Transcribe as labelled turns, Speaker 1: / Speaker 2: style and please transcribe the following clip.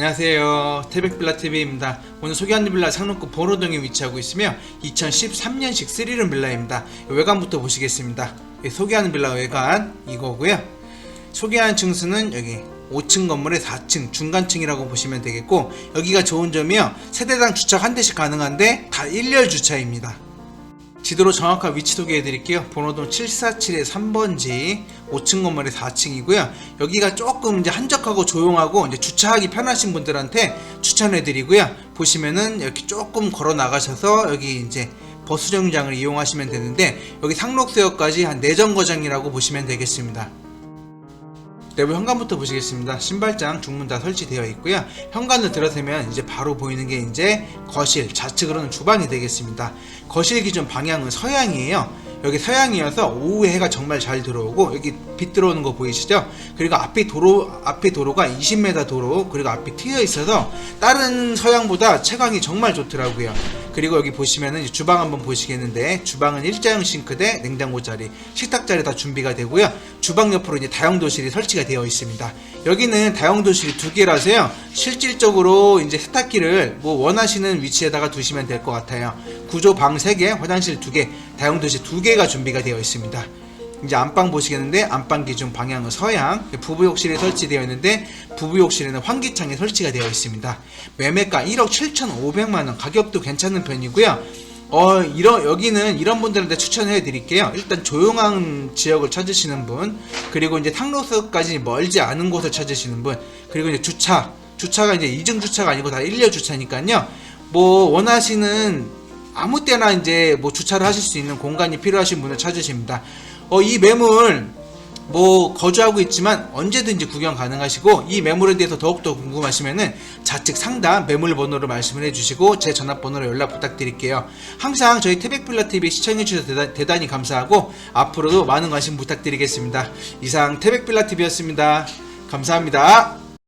Speaker 1: 안녕하세요. 태백빌라TV입니다. 오늘 소개하는 빌라 상록구 보로동에 위치하고 있으며 2013년식 3룸 빌라입니다. 외관부터 보시겠습니다. 예, 소개하는 빌라 외관 이거고요. 소개한 층수는 여기 5층 건물의 4층 중간층이라고 보시면 되겠고 여기가 좋은 점이요. 세대당 주차 한 대씩 가능한데 다 1열 주차입니다. 지도로 정확한 위치 소개해 드릴게요. 번호동 747의 3번지 5층 건물의 4층이고요. 여기가 조금 이제 한적하고 조용하고 이제 주차하기 편하신 분들한테 추천해 드리고요. 보시면은 이렇게 조금 걸어 나가셔서 여기 이제 버스 정류장을 이용하시면 되는데 여기 상록수역까지 한 내정거장이라고 보시면 되겠습니다. 내부 현관부터 보시겠습니다. 신발장, 중문 다 설치되어 있고요. 현관을 들어서면 이제 바로 보이는 게 이제 거실, 좌측으로는 주방이 되겠습니다. 거실 기준 방향은 서양이에요. 여기 서양이어서 오후에 해가 정말 잘 들어오고 여기 빛 들어오는 거 보이시죠? 그리고 앞에 도로 앞에 도로가 20m 도로 그리고 앞이 트여 있어서 다른 서양보다 채광이 정말 좋더라고요. 그리고 여기 보시면은 주방 한번 보시겠는데 주방은 일자형 싱크대, 냉장고 자리, 식탁 자리 다 준비가 되고요. 주방 옆으로 이제 다용도실이 설치가 되어 있습니다. 여기는 다용도실이 두 개라서요. 실질적으로 이제 세탁기를 뭐 원하시는 위치에다가 두시면 될 것 같아요. 구조 방 3개, 화장실 2개, 다용도실 2개가 준비가 되어 있습니다. 이제 안방 보시겠는데 안방 기준 방향은 서양 부부욕실에 설치되어 있는데 부부욕실에는 환기창에 설치가 되어 있습니다. 매매가 1억 7,500만원 가격도 괜찮은 편이고요. 어 이런 여기는 이런 분들한테 추천해 드릴게요. 일단 조용한 지역을 찾으시는 분 그리고 이제 탕로스까지 멀지 않은 곳을 찾으시는 분 그리고 이제 주차 주차가 이제 이중 주차가 아니고 다 1열 주차니까요. 뭐 원하시는 아무 때나 이제 뭐 주차를 하실 수 있는 공간이 필요하신 분을 찾으십니다. 어, 이 매물 뭐 거주하고 있지만 언제든지 구경 가능하시고 이 매물에 대해서 더욱더 궁금하시면은 좌측 상단 매물 번호로 말씀을 해주시고 제 전화번호로 연락 부탁드릴게요. 항상 저희 태백빌라 TV 시청해 주셔서 대단, 대단히 감사하고 앞으로도 많은 관심 부탁드리겠습니다. 이상 태백빌라 TV였습니다. 감사합니다.